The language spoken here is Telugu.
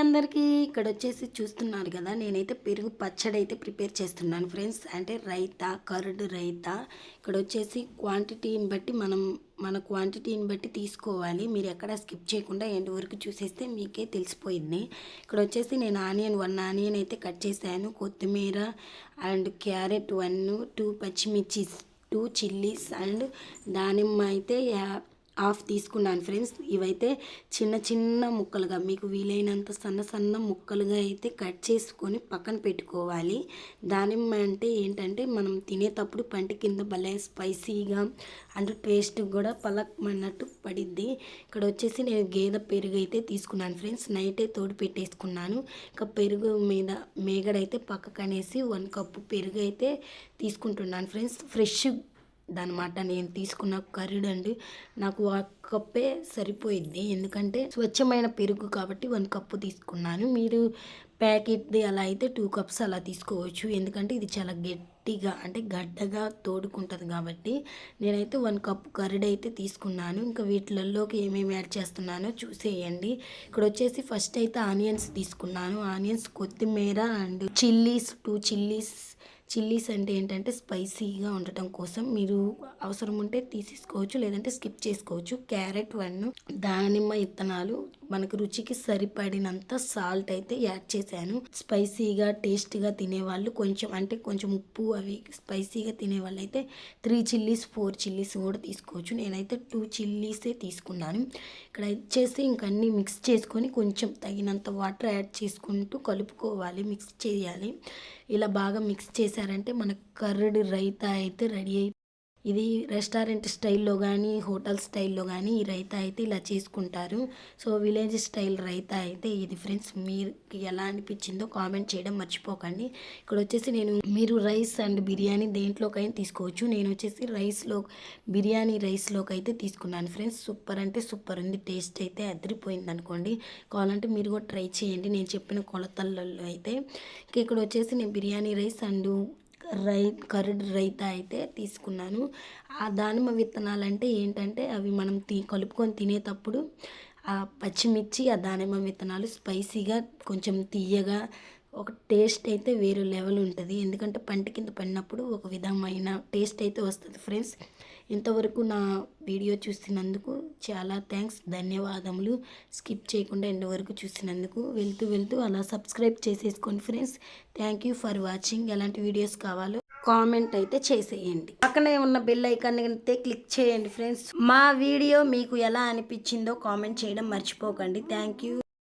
అందరికీ ఇక్కడ వచ్చేసి చూస్తున్నారు కదా నేనైతే పెరుగు పచ్చడి అయితే ప్రిపేర్ చేస్తున్నాను ఫ్రెండ్స్. అంటే రైతా కర్డ్ రైతా ఇక్కడ వచ్చేసి క్వాంటిటీని బట్టి మనం మన క్వాంటిటీని బట్టి తీసుకోవాలి. మీరు ఎక్కడ స్కిప్ చేయకుండా ఎండ్ వరకు చూసేస్తే మీకే తెలిసిపోయింది. ఇక్కడ వచ్చేసి నేను ఆనియన్ వన్ ఆనియన్ అయితే కట్ చేశాను. కొత్తిమీర అండ్ క్యారెట్ వన్ టూ పచ్చిమిర్చి టూ చిల్లీస్ అండ్ దానిమ్మ అయితే యా- హాఫ్ తీసుకున్నాను ఫ్రెండ్స్. ఇవైతే చిన్న చిన్న ముక్కలుగా మీకు వీలైనంత సన్న సన్న ముక్కలుగా అయితే కట్ చేసుకొని పక్కన పెట్టుకోవాలి. దానిమ్మ అంటే ఏంటంటే మనం తినేటప్పుడు పంట కింద భలే స్పైసీగా అండ్ టేస్ట్ కూడా పలకమన్నట్టు పడిద్ది. ఇక్కడ వచ్చేసి నేను గేదె పెరుగు అయితే తీసుకున్నాను ఫ్రెండ్స్. నైటే తోడు పెట్టేసుకున్నాను. ఇంకా పెరుగు మీద మేగడైతే పక్కకనేసి వన్ కప్పు పెరుగు అయితే తీసుకుంటున్నాను ఫ్రెండ్స్. ఫ్రెష్ దానిమాట నేను తీసుకున్న కర్రీడ్ అండి నాకు ఆ కప్పే సరిపోయింది ఎందుకంటే స్వచ్ఛమైన పెరుగు కాబట్టి వన్ కప్పు తీసుకున్నాను. మీరు ప్యాకెట్ది అలా అయితే టూ కప్స్ అలా తీసుకోవచ్చు. ఎందుకంటే ఇది చాలా గట్టిగా అంటే గడ్డగా తోడుకుంటుంది కాబట్టి నేనైతే వన్ కప్ కర్రీడ్ అయితే తీసుకున్నాను. ఇంకా వీటిలలోకి ఏమేమి యాడ్ చేస్తున్నానో చూసేయండి. ఇక్కడ వచ్చేసి ఫస్ట్ అయితే ఆనియన్స్ తీసుకున్నాను. ఆనియన్స్ కొత్తిమీర and chillies two chillies chillies అంటే ఏంటంటే స్పైసీగా ఉండటం కోసం మీరు అవసరం ఉంటే తీసేసుకోవచ్చు లేదంటే స్కిప్ చేసుకోవచ్చు. క్యారెట్ వన్ దానిమ్మ ఇత్తనాలు మనకు రుచికి సరిపడినంత సాల్ట్ అయితే యాడ్ చేశాను. స్పైసీగా టేస్ట్గా తినేవాళ్ళు కొంచెం అంటే కొంచెం ఉప్పు అవి స్పైసీగా తినేవాళ్ళు అయితే త్రీ చిల్లీస్ ఫోర్ చిల్లీస్ కూడా తీసుకోవచ్చు. నేనైతే టూ చిల్లీసే తీసుకున్నాను. ఇక్కడ ఇచ్చేసి ఇంక మిక్స్ చేసుకొని కొంచెం తగినంత వాటర్ యాడ్ చేసుకుంటూ కలుపుకోవాలి మిక్స్ చేయాలి. ఇలా బాగా మిక్స్ చేసి చేశారంటే మన కర్డ్ రైతా అయితే రెడీ అయి ఇది రెస్టారెంట్ స్టైల్లో కానీ హోటల్ స్టైల్లో కానీ ఈ రైతా అయితే ఇలా చేసుకుంటారు. సో విలేజ్ స్టైల్ రైతా అయితే ఇది ఫ్రెండ్స్ మీకు ఎలా అనిపించిందో కామెంట్ చేయడం మర్చిపోకండి. ఇక్కడ వచ్చేసి నేను మీరు రైస్ అండ్ బిర్యానీ దేంట్లోకైనా తీసుకోవచ్చు. నేను వచ్చేసి రైస్లో బిర్యానీ రైస్లోకి అయితే తీసుకున్నాను ఫ్రెండ్స్. సూపర్ అంటే సూపర్ ఉంది. టేస్ట్ అయితే అదిరిపోయింది అనుకోండి కావాలంటే మీరు కూడా ట్రై చేయండి. నేను చెప్పిన కొలతలలో అయితే. ఇక్కడ వచ్చేసి నేను బిర్యానీ రైస్ అండ్ రై కర్డ్ రైతా అయితే తీసుకున్నాను. ఆ దానిమ్మ విత్తనాలు అంటే ఏంటంటే అవి మనం తీ కలుపుకొని తినేటప్పుడు ఆ పచ్చిమిర్చి ఆ దానిమ్మ విత్తనాలు స్పైసీగా కొంచెం తీయగా ఒక టేస్ట్ అయితే వేరే లెవెల్ ఉంటుంది. ఎందుకంటే పంట కింద పడినప్పుడు ఒక విధమైన టేస్ట్ అయితే వస్తుంది ఫ్రెండ్స్. ఇంతవరకు నా వీడియో చూసినందుకు చాలా థ్యాంక్స్. ధన్యవాదములు. స్కిప్ చేయకుండా ఎండ్ వరకు చూసినందుకు వెళ్తూ వెళ్తూ అలా సబ్స్క్రైబ్ చేసేసుకోండి friends. Thank you for watching. ఎలాంటి వీడియోస్ కావాలో కామెంట్ అయితే చేసేయండి. పక్కనే ఉన్న బెల్ ఐకాన్ అయితే క్లిక్ చేయండి ఫ్రెండ్స్. మా వీడియో మీకు ఎలా అనిపించిందో కామెంట్ చేయడం మర్చిపోకండి. Thank you.